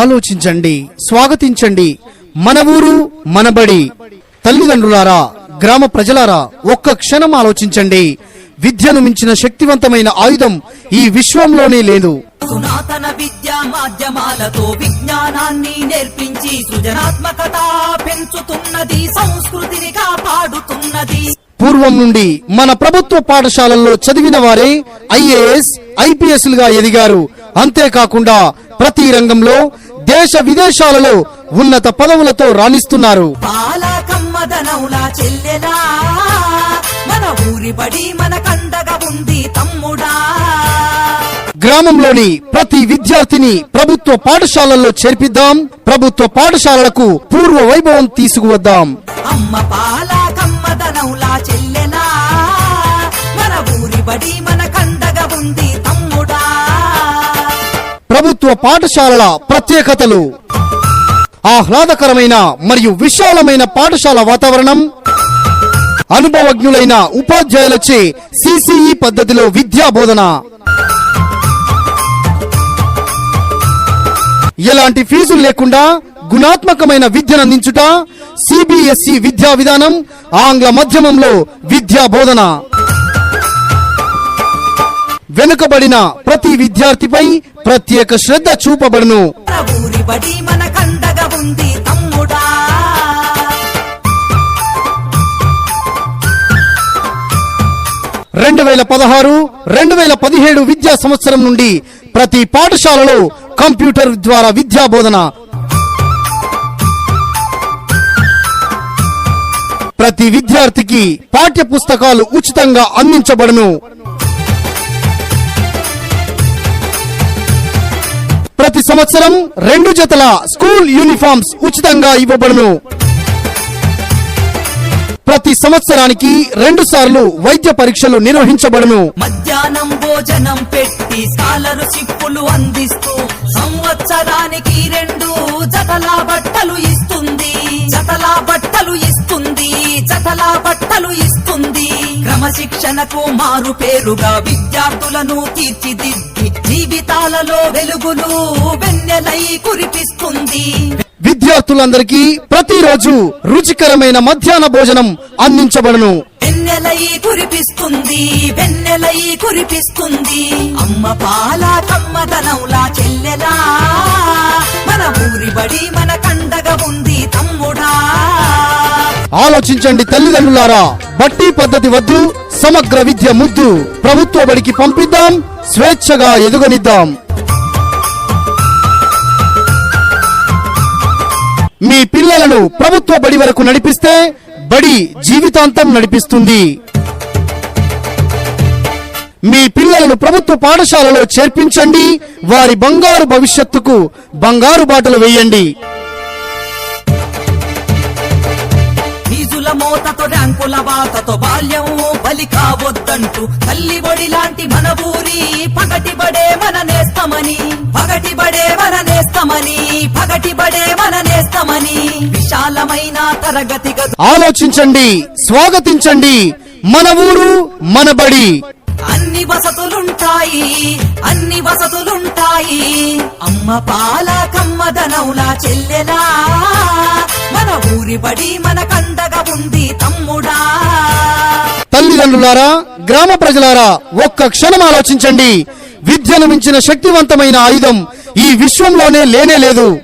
ఆలోచించండి స్వాగతించండి. మన ఊరు మనబడి. తల్లిదండ్రులారా గ్రామ ప్రజలారా ఒక్క క్షణం ఆలోచించండి. విద్యను మించిన శక్తివంతమైన ఆయుధం ఈ విశ్వంలోనే లేదు. సునాతన విద్యా మాధ్యమాలతో విజ్ఞానాన్ని నేర్పించి సృజనాత్మకత పెంచుతున్నది సంస్కృతిని కాపాడుతున్నది. పూర్వం నుండి మన ప్రభుత్వ పాఠశాలల్లో చదివిన వారే ఐఏఎస్ ఐపీఎస్ లుగా ఎదిగారు. అంతేకాకుండా ప్రతి రంగంలో దేశ విదేశాలలో ఉన్నత పదవులతో రాణిస్తున్నారు. గ్రామంలోని ప్రతి విద్యార్థిని ప్రభుత్వ పాఠశాలల్లో చేర్పిద్దాం. ప్రభుత్వ పాఠశాలలకు పూర్వ వైభవం తీసుకువద్దాం. అమ్మ పాలకమ్మదనవులా చెల్లెలా మన ఊరి బడి ప్రభుత్వ పాఠశాలల ప్రత్యేకతలు. ఆహ్లాదకరమైన మరియు విశాలమైన పాఠశాల వాతావరణం అనుభవజ్ఞులైన ఉపాధ్యాయులచే సిసిఈ పద్ధతిలో విద్యా బోధన ఎలాంటి ఫీజులు లేకుండా గుణాత్మకమైన విద్యను అందించుట సిబిఎస్ఈ విద్యా విధానం ఆంగ్ల మాధ్యమంలో విద్యా బోధన వెనుకబడిన ప్రతి విద్యార్థిపై ప్రత్యేక శ్రద్ధ చూపబడును. రెండు వేల పదహారు రెండు వేల పదిహేడు విద్యా సంవత్సరం నుండి ప్రతి పాఠశాలలో కంప్యూటర్ ద్వారా విద్యా బోధన ప్రతి విద్యార్థికి పాఠ్య పుస్తకాలు ఉచితంగా అందించబడును. సంవత్సరం రెండు జతల స్కూల్ యూనిఫామ్స్ ఉచితంగా ఇవ్వబడును. ప్రతి సంవత్సరానికి రెండు సార్లు వైద్య పరీక్షలు నిర్వహించబడును. మధ్యాహ్నం భోజనం పెట్టి స్కాలరు సిప్పులు అందిస్తూ సంవత్సరానికి రెండు జతల బట్టలు ఇస్తుంది. జతల బట్టలు ఇస్తుంది. జతల బట్టలు ఇస్తుంది. క్రమశిక్షణకు మారు పేరుగా విద్యార్థులను తీర్చిదిద్ది జీవితాలలో వెలుగులు వెన్నెలై కురిపిస్తుంది. విద్యార్థులందరికీ ప్రతిరోజు రుచికరమైన మధ్యాహ్న భోజనం అందించబడును. వెన్నెలై కురిపిస్తుంది వెన్నెలై కురిపిస్తుంది. అమ్మ పాల కమ్మదనవులా చెల్లెలా. మన ఊరి బడి మన కండగా ఉంది. ఆలోచించండి తల్లిదండ్రులారా. బట్టి పద్ధతి వద్దు సమగ్ర విద్య ముద్దు. ప్రభుత్వ బడికి పంపిద్దాం స్వేచ్ఛగా ఎదుగనిద్దాం. మీ పిల్లలను ప్రభుత్వ బడి వరకు నడిపిస్తే బడి జీవితాంతం నడిపిస్తుంది. మీ పిల్లలను ప్రభుత్వ పాఠశాలలో చేర్పించండి వారి బంగారు భవిష్యత్తుకు బంగారు బాటలు వేయండి. మోతతో ర్యాంకుల బాతతో బాల్యం బలి కావద్దంటూ తల్లి బడి లాంటి మన ఊరి పగటి బడే మన నేస్తమని పగటి బడే మన నేస్తమని పగటి బడే మన నేస్తమని విశాలమైన తరగతి ఆలోచించండి స్వాగతించండి మన ఊరు మన బడి. అన్ని వసతులుంటాయి అన్ని వసతులుంటాయి. అమ్మ పాల కమ్మదనవులా చెల్లెలా. ఉంది తమ్ముడా. తల్లిదండ్రులారా గ్రామ ప్రజలారా ఒక్క క్షణం ఆలోచించండి. విద్యను మించిన శక్తివంతమైన ఆయుధం ఈ విశ్వంలోనే లేనే లేదు.